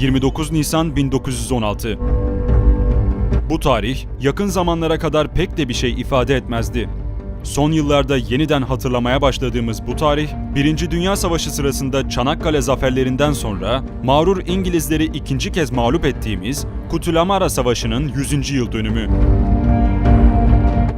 29 Nisan 1916 Bu tarih yakın zamanlara kadar pek de bir şey ifade etmezdi. Son yıllarda yeniden hatırlamaya başladığımız bu tarih, Birinci Dünya Savaşı sırasında Çanakkale zaferlerinden sonra mağrur İngilizleri ikinci kez mağlup ettiğimiz Kutlulamara Savaşı'nın 100. yıl dönümü.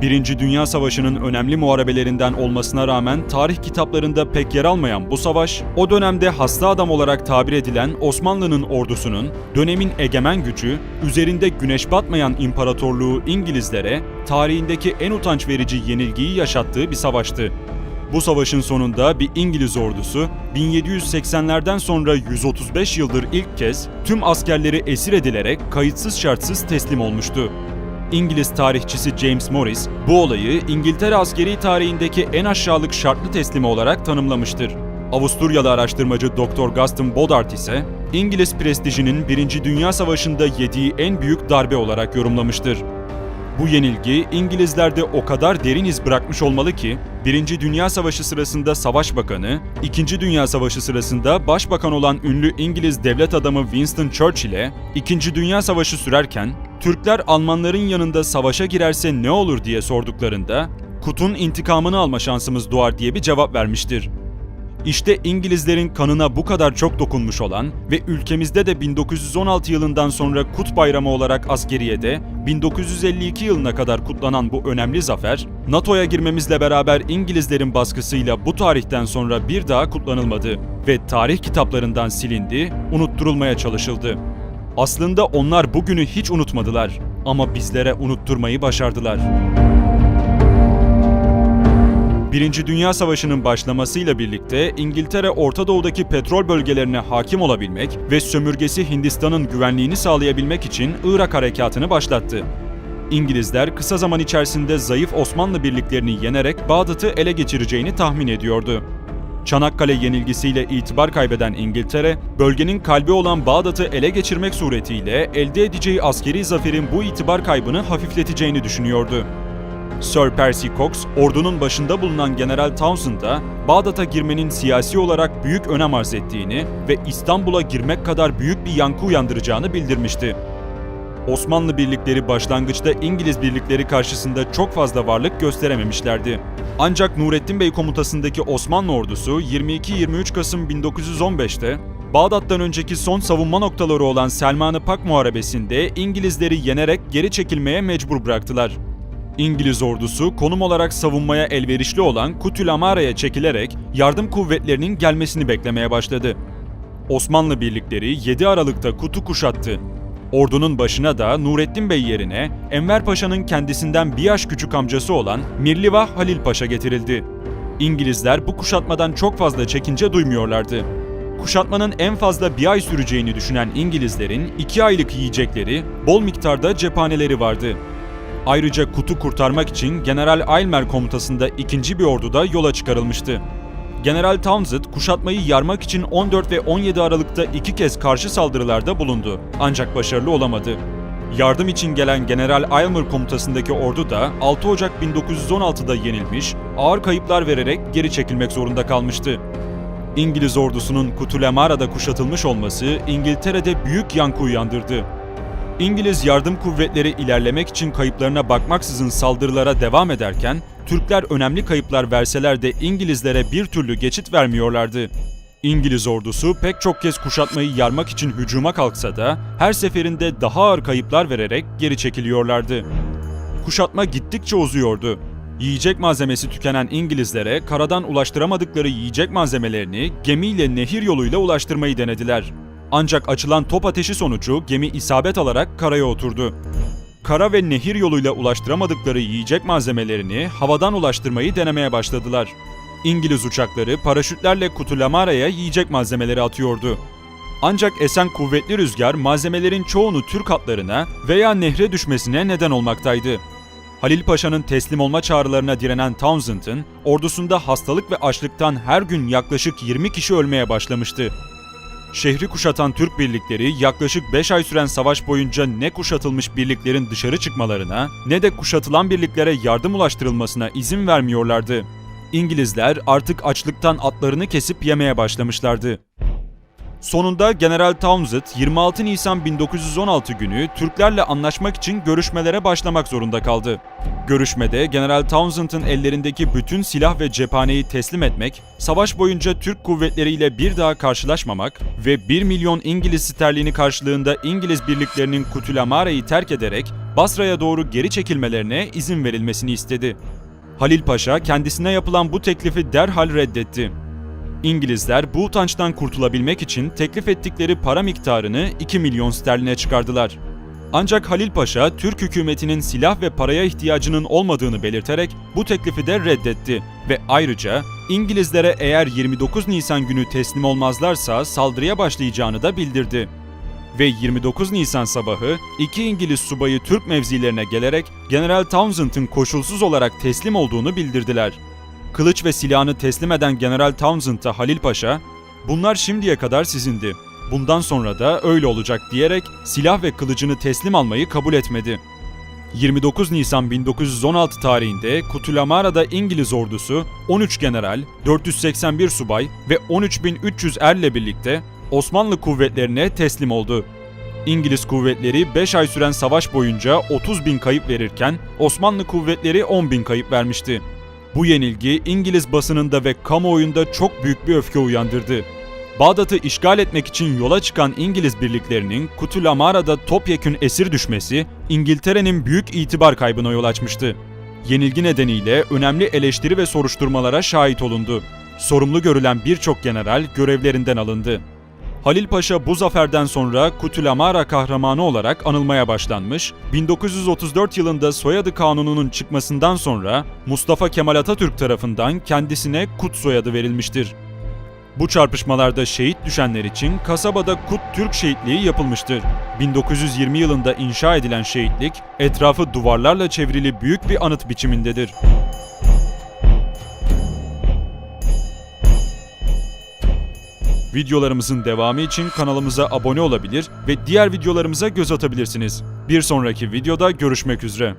Birinci Dünya Savaşı'nın önemli muharebelerinden olmasına rağmen tarih kitaplarında pek yer almayan bu savaş, o dönemde hasta adam olarak tabir edilen Osmanlı'nın ordusunun dönemin egemen gücü, üzerinde güneş batmayan imparatorluğu İngilizlere tarihindeki en utanç verici yenilgiyi yaşattığı bir savaştı. Bu savaşın sonunda bir İngiliz ordusu 1780'lerden sonra 135 yıldır ilk kez tüm askerleri esir edilerek kayıtsız şartsız teslim olmuştu. İngiliz tarihçisi James Morris bu olayı İngiltere askeri tarihindeki en aşağılık şartlı teslimi olarak tanımlamıştır. Avusturyalı araştırmacı Dr. Gaston Bodart ise İngiliz prestijinin 1. Dünya Savaşı'nda yediği en büyük darbe olarak yorumlamıştır. Bu yenilgi İngilizlerde o kadar derin iz bırakmış olmalı ki, 1. Dünya Savaşı sırasında Savaş Bakanı, 2. Dünya Savaşı sırasında Başbakan olan ünlü İngiliz devlet adamı Winston Churchill'e, 2. Dünya Savaşı sürerken, Türkler Almanların yanında savaşa girerse ne olur diye sorduklarında, Kut'un intikamını alma şansımız doğar diye bir cevap vermiştir. İşte İngilizlerin kanına bu kadar çok dokunmuş olan ve ülkemizde de 1916 yılından sonra Kut Bayramı olarak askeriyede 1952 yılına kadar kutlanan bu önemli zafer, NATO'ya girmemizle beraber İngilizlerin baskısıyla bu tarihten sonra bir daha kutlanılmadı ve tarih kitaplarından silindi, unutturulmaya çalışıldı. Aslında onlar bugünü hiç unutmadılar ama bizlere unutturmayı başardılar. Birinci Dünya Savaşı'nın başlamasıyla birlikte İngiltere Orta Doğu'daki petrol bölgelerine hakim olabilmek ve sömürgesi Hindistan'ın güvenliğini sağlayabilmek için Irak harekatını başlattı. İngilizler kısa zaman içerisinde zayıf Osmanlı birliklerini yenerek Bağdat'ı ele geçireceğini tahmin ediyordu. Çanakkale yenilgisiyle itibar kaybeden İngiltere, bölgenin kalbi olan Bağdat'ı ele geçirmek suretiyle elde edeceği askeri zaferin bu itibar kaybını hafifleteceğini düşünüyordu. Sir Percy Cox, ordunun başında bulunan General Townsend'a Bağdat'a girmenin siyasi olarak büyük önem arz ettiğini ve İstanbul'a girmek kadar büyük bir yankı uyandıracağını bildirmişti. Osmanlı birlikleri başlangıçta İngiliz birlikleri karşısında çok fazla varlık gösterememişlerdi. Ancak Nurettin Bey komutasındaki Osmanlı ordusu 22-23 Kasım 1915'te Bağdat'tan önceki son savunma noktaları olan Selman-ı Pak Muharebesi'nde İngilizleri yenerek geri çekilmeye mecbur bıraktılar. İngiliz ordusu konum olarak savunmaya elverişli olan Kutül Amara'ya çekilerek yardım kuvvetlerinin gelmesini beklemeye başladı. Osmanlı birlikleri 7 Aralık'ta Kut'u kuşattı. Ordunun başına da Nurettin Bey yerine Enver Paşa'nın kendisinden bir yaş küçük amcası olan Mirliva Halil Paşa getirildi. İngilizler bu kuşatmadan çok fazla çekince duymuyorlardı. Kuşatmanın en fazla bir ay süreceğini düşünen İngilizlerin iki aylık yiyecekleri, bol miktarda cephaneleri vardı. Ayrıca Kut'u kurtarmak için General Aylmer komutasında ikinci bir ordu da yola çıkarılmıştı. General Townsend kuşatmayı yarmak için 14 ve 17 Aralık'ta iki kez karşı saldırılarda bulundu ancak başarılı olamadı. Yardım için gelen General Aylmer komutasındaki ordu da 6 Ocak 1916'da yenilmiş, ağır kayıplar vererek geri çekilmek zorunda kalmıştı. İngiliz ordusunun Kutulamara'da kuşatılmış olması İngiltere'de büyük yankı uyandırdı. İngiliz yardım kuvvetleri ilerlemek için kayıplarına bakmaksızın saldırılara devam ederken, Türkler önemli kayıplar verseler de İngilizlere bir türlü geçit vermiyorlardı. İngiliz ordusu pek çok kez kuşatmayı yarmak için hücuma kalksa da her seferinde daha ağır kayıplar vererek geri çekiliyorlardı. Kuşatma gittikçe uzuyordu. Yiyecek malzemesi tükenen İngilizlere karadan ulaştıramadıkları yiyecek malzemelerini gemiyle nehir yoluyla ulaştırmayı denediler. Ancak açılan top ateşi sonucu gemi isabet alarak karaya oturdu. Kara ve nehir yoluyla ulaştıramadıkları yiyecek malzemelerini havadan ulaştırmayı denemeye başladılar. İngiliz uçakları paraşütlerle Kutulamara'ya yiyecek malzemeleri atıyordu. Ancak esen kuvvetli rüzgar malzemelerin çoğunu Türk hatlarına veya nehre düşmesine neden olmaktaydı. Halil Paşa'nın teslim olma çağrılarına direnen Townsend'ın ordusunda hastalık ve açlıktan her gün yaklaşık 20 kişi ölmeye başlamıştı. Şehri kuşatan Türk birlikleri yaklaşık 5 ay süren savaş boyunca ne kuşatılmış birliklerin dışarı çıkmalarına ne de kuşatılan birliklere yardım ulaştırılmasına izin vermiyorlardı. İngilizler artık açlıktan atlarını kesip yemeye başlamışlardı. Sonunda General Townsend 26 Nisan 1916 günü Türklerle anlaşmak için görüşmelere başlamak zorunda kaldı. Görüşmede General Townsend'ın ellerindeki bütün silah ve cephaneyi teslim etmek, savaş boyunca Türk kuvvetleriyle bir daha karşılaşmamak ve 1 milyon İngiliz sterlini karşılığında İngiliz birliklerinin Kutulamare'yi terk ederek Basra'ya doğru geri çekilmelerine izin verilmesini istedi. Halil Paşa kendisine yapılan bu teklifi derhal reddetti. İngilizler bu utançtan kurtulabilmek için teklif ettikleri para miktarını 2 milyon sterline çıkardılar. Ancak Halil Paşa, Türk hükümetinin silah ve paraya ihtiyacının olmadığını belirterek bu teklifi de reddetti ve ayrıca İngilizlere eğer 29 Nisan günü teslim olmazlarsa saldırıya başlayacağını da bildirdi. Ve 29 Nisan sabahı iki İngiliz subayı Türk mevzilerine gelerek General Townsend'ın koşulsuz olarak teslim olduğunu bildirdiler. Kılıç ve silahını teslim eden General Townsend'a Halil Paşa, "Bunlar şimdiye kadar sizindi. Bundan sonra da öyle olacak." diyerek silah ve kılıcını teslim almayı kabul etmedi. 29 Nisan 1916 tarihinde Kutulamara'da İngiliz ordusu 13 general, 481 subay ve 13.300 erle birlikte Osmanlı kuvvetlerine teslim oldu. İngiliz kuvvetleri 5 ay süren savaş boyunca 30 bin kayıp verirken Osmanlı kuvvetleri 10 bin kayıp vermişti. Bu yenilgi İngiliz basınında ve kamuoyunda çok büyük bir öfke uyandırdı. Bağdat'ı işgal etmek için yola çıkan İngiliz birliklerinin Kutulamara'da topyekün esir düşmesi İngiltere'nin büyük itibar kaybına yol açmıştı. Yenilgi nedeniyle önemli eleştiri ve soruşturmalara şahit olundu. Sorumlu görülen birçok general görevlerinden alındı. Halil Paşa bu zaferden sonra Kutülamara kahramanı olarak anılmaya başlanmış, 1934 yılında soyadı kanununun çıkmasından sonra Mustafa Kemal Atatürk tarafından kendisine Kut soyadı verilmiştir. Bu çarpışmalarda şehit düşenler için kasabada Kut Türk şehitliği yapılmıştır. 1920 yılında inşa edilen şehitlik, etrafı duvarlarla çevrili büyük bir anıt biçimindedir. Videolarımızın devamı için kanalımıza abone olabilir ve diğer videolarımıza göz atabilirsiniz. Bir sonraki videoda görüşmek üzere.